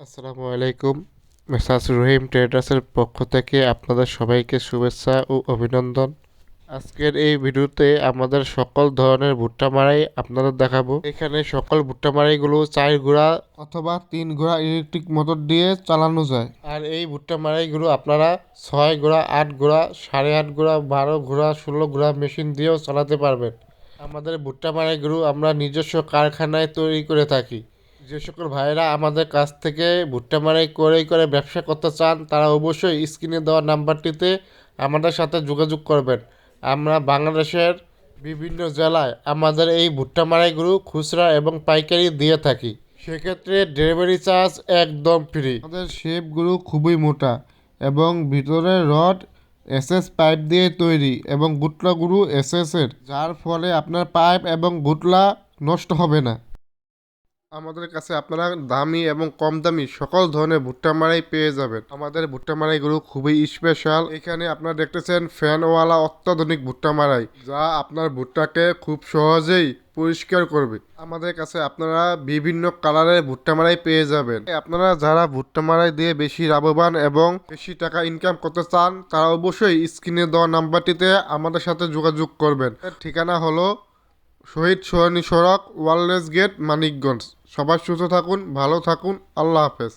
আসসালামু আলাইকুম। মেসাজ রহিম ট্রেডার্সের পক্ষ থেকে আপনাদের সবাইকে শুভেচ্ছা ও অভিনন্দন। আজকের এই ভিডিওতে আমাদের সকল ধরনের ভুট্টা মারাই আপনাদের দেখাবো। এখানে সকল ভুট্টা মারাইগুলো চার ঘোড়া অথবা তিন ঘোড়া ইলেকট্রিক মোটর দিয়ে চালানো যায়। আর এই ভুট্টা মারাইগুলো আপনারা ছয় ঘোড়া আট ঘোড়া সাড়ে আট ঘোড়া বারো ঘোড়া ষোলো ঘোড়া মেশিন দিয়েও চালাতে পারবেন। আমাদের ভুট্টা মারাইগুলো আমরা নিজস্ব কারখানায় তৈরি করে থাকি। যে সকল ভাইয়েরা আমাদের কাছ থেকে ভুট্টা মারাই করে করে ব্যবসা করতে চান, তারা অবশ্যই স্ক্রিনে দেওয়া নাম্বারটিতে আমাদের সাথে যোগাযোগ করবেন। আমরা বাংলাদেশের বিভিন্ন জেলায় আমাদের এই ভুট্টা মারাইগুলো খুচরা এবং পাইকারি দিয়ে থাকি। সেক্ষেত্রে ডেলিভারি চার্জ একদম ফ্রি। আমাদের শেপগুলো খুবই মোটা এবং ভিতরে রড, এসএস পাইপ দিয়ে তৈরি এবং গুটলাগুলো এসএস এর যার ফলে আপনার পাইপ এবং গুটলা নষ্ট হবে না। আমাদের কাছে আপনারা দামি এবং কম দামি সকল ধরনের ভুট্টা মারাই পেয়ে যাবেন। আমাদের ভুট্টা মারাই মারাইগুলো খুবই স্পেশাল এখানে আপনারা দেখতেছেন ফ্যানওয়ালা অত্যাধুনিক ভুট্টা মারাই যা আপনার ভুট্টাকে খুব সহজেই পরিষ্কার করবে। আমাদের কাছে আপনারা বিভিন্ন কালারের ভুট্টা মারাই পেয়ে যাবেন। আপনারা যারা ভুট্টা মারাই দিয়ে বেশি লাভবান এবং বেশি টাকা ইনকাম করতে চান, তারা অবশ্যই স্ক্রিনে দেওয়া নাম্বারটিতে আমাদের সাথে যোগাযোগ করবেন। ঠিকানা হলো শহীদ সোহানী সড়ক ওয়ারলেস গেট মানিকগঞ্জ। সবাই সুস্থ থাকুন ভালো থাকুন আল্লাহ হাফেজ।